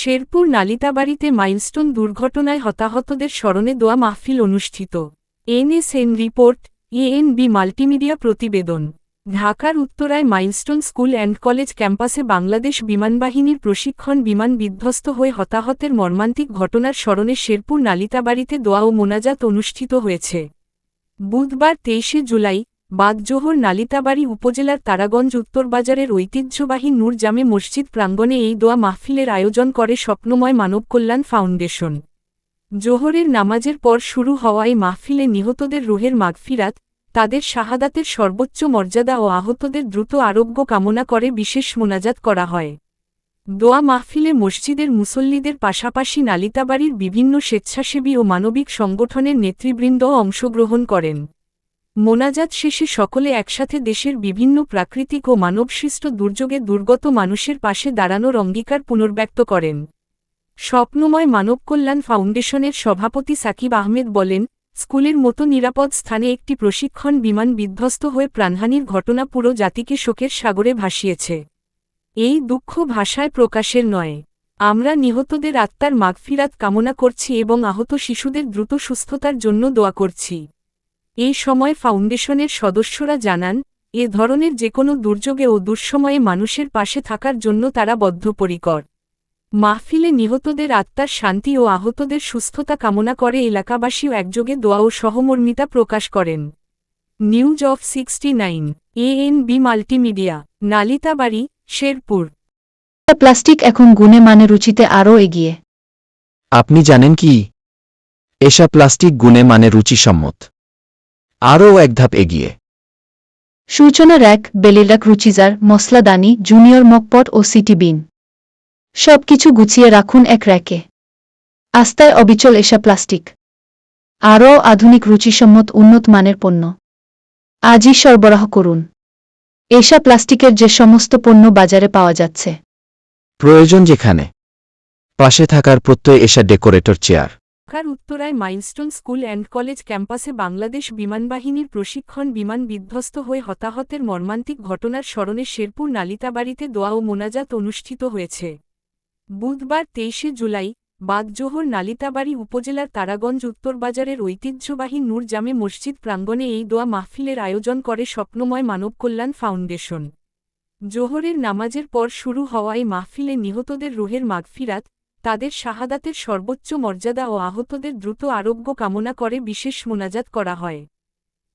Sherpur নালিতাবাড়িতে milestone দুর্ঘটনায় হতাহতদের স্মরণে দোয়া মাহফিল অনুষ্ঠিত। এনএসএন রিপোর্ট, এএনবি মাল্টিমিডিয়া প্রতিবেদন। ঢাকার উত্তরায় মাইলস্টোন স্কুল অ্যান্ড কলেজ ক্যাম্পাসে বাংলাদেশ বিমানবাহিনীর প্রশিক্ষণ বিমান বিধ্বস্ত হয়ে হতাহতের মর্মান্তিক ঘটনার স্মরণে শেরপুর নালিতাবাড়িতে দোয়া ও মোনাজাত অনুষ্ঠিত হয়েছে। বুধবার তেইশে জুলাই বাদজোহর নালিতাবাড়ি উপজেলার তারাগঞ্জ উত্তরবাজারের ঐতিহ্যবাহী নূর জামে মসজিদ প্রাঙ্গণে এই দোয়া মাহফিলের আয়োজন করে স্বপ্নময় মানব কল্যাণ ফাউন্ডেশন। জোহরের নামাজের পর শুরু হওয়া এই মাহফিলে নিহতদের রুহের মাগফিরাত, তাদের শাহাদাতের সর্বোচ্চ মর্যাদা ও আহতদের দ্রুত আরোগ্য কামনা করে বিশেষ মোনাজাত করা হয়। দোয়া মাহফিলে মসজিদের মুসল্লিদের পাশাপাশি নালিতাবাড়ির বিভিন্ন স্বেচ্ছাসেবী ও মানবিক সংগঠনের নেতৃবৃন্দও অংশগ্রহণ করেন। মোনাজাত শেষে সকলে একসাথে দেশের বিভিন্ন প্রাকৃতিক ও মানবসৃষ্ট দুর্যোগে দুর্গত মানুষের পাশে দাঁড়ানোর অঙ্গীকার পুনর্ব্যক্ত করেন। স্বপ্নময় মানব কল্যাণ ফাউন্ডেশনের সভাপতি সাকিব আহমেদ বলেন, স্কুলের মতো নিরাপদ স্থানে একটি প্রশিক্ষণ বিমান বিধ্বস্ত হয়ে প্রাণহানির ঘটনা পুরো জাতিকে শোকের সাগরে ভাসিয়েছে। এই দুঃখ ভাষায় প্রকাশের নয়। আমরা নিহতদের আত্মার মাগফিরাত কামনা করছি এবং আহত শিশুদের দ্রুত সুস্থতার জন্য দোয়া করছি। এই সময় ফাউন্ডেশনের সদস্যরা জানান এ ধরনের যে কোনো দুর্যোগে ও দুঃসময়ে মানুষের পাশে থাকার জন্য তারা বদ্ধপরিকর। মাহফিলে নিহতদের আত্মার শান্তি ও আহতদের সুস্থতা কামনা করে এলাকাবাসীও একযোগে দোয়া ও সহমর্মিতা প্রকাশ করেন। News of sixty nine A N ANB multimedia Nalitabari Sherpur. Plastic এখন গুণে মানে রুচিতে আরও এগিয়ে। আপনি জানেন কি? এসা প্লাস্টিক গুণে মানে রুচিসম্মত। আরও এক ধাপ এগিয়ে। সূচনা র্যাক বেলিলাক রুচিজার মশলাদানি জুনিয়র মকপট ও সিটি বিন। সবকিছু গুছিয়ে রাখুন এক র্যাকে। আস্তায় অবিচল এসা প্লাস্টিক। আরও আধুনিক রুচিসম্মত উন্নত মানের পণ্য। আজই সরবরাহ করুন। এসা প্লাস্টিকের যে সমস্ত পণ্য বাজারে পাওয়া যাচ্ছে। প্রয়োজন যেখানে। পাশে থাকার প্রত্যয় এসা ডেকোরেটর চেয়ার। ঢাকার উত্তরায় মাইলস্টোন স্কুল অ্যান্ড কলেজ ক্যাম্পাসে বাংলাদেশ বিমানবাহিনীর প্রশিক্ষণ বিমান বিধ্বস্ত হয়ে হতাহতের মর্মান্তিক ঘটনার স্মরণে শেরপুর নালিতাবাড়িতে দোয়া ও মোনাজাত অনুষ্ঠিত হয়েছে। বুধবার তেইশে জুলাই বাদজোহর নালিতাবাড়ি উপজেলার তারাগঞ্জ উত্তরবাজারের ঐতিহ্যবাহী নূর জামে মসজিদ প্রাঙ্গণে এই দোয়া মাহফিলের আয়োজন করে স্বপ্নময় মানব কল্যাণ ফাউন্ডেশন। জোহরের নামাজের পর শুরু হওয়া এই মাহফিলে নিহতদের রুহের মাগফিরাত তাদের শাহাদাতের সর্বোচ্চ মর্যাদা ও আহতদের দ্রুত আরোগ্য কামনা করে বিশেষ মোনাজাত করা হয়।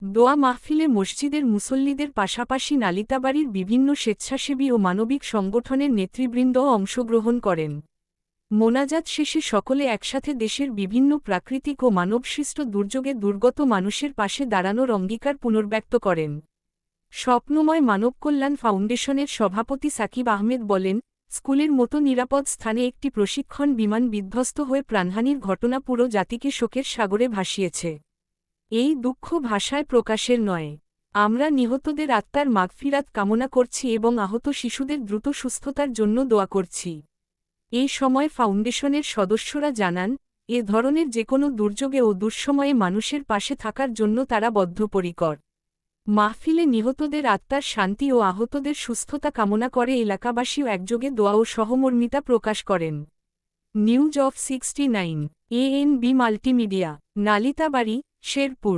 দোয়া মাহফিলে মসজিদের মুসল্লিদের পাশাপাশি নালিতাবাড়ির বিভিন্ন স্বেচ্ছাসেবী ও মানবিক সংগঠনের নেতৃবৃন্দও অংশগ্রহণ করেন। মোনাজাত শেষে সকলে একসাথে দেশের বিভিন্ন প্রাকৃতিক ও মানবসৃষ্ট দুর্যোগে দুর্গত মানুষের পাশে দাঁড়ানোর অঙ্গীকার পুনর্ব্যক্ত করেন। স্বপ্নময় মানব কল্যাণ ফাউন্ডেশনের সভাপতি সাকিব আহমেদ বলেন স্কুলের মতো নিরাপদ স্থানে একটি প্রশিক্ষণ বিমান বিধ্বস্ত হয়ে প্রাণহানির ঘটনা পুরো জাতিকে শোকের সাগরে ভাসিয়েছে। এই দুঃখ ভাষায় প্রকাশের নয়। আমরা নিহতদের আত্মার মাগফিরাত কামনা করছি এবং আহত শিশুদের দ্রুত সুস্থতার জন্য দোয়া করছি। এই সময় ফাউন্ডেশনের সদস্যরা জানান, এ ধরনের যে কোনো দুর্যোগে ও দুঃসময়ে মানুষের পাশে থাকার জন্য তারা বদ্ধপরিকর। মাহফিলে নিহতদের আত্মার শান্তি ও আহতদের সুস্থতা কামনা করে এলাকাবাসীও একযোগে দোয়া ও সহমর্মিতা প্রকাশ করেন। News of sixty nine, ANB multimedia, Nalitabari, Sherpur.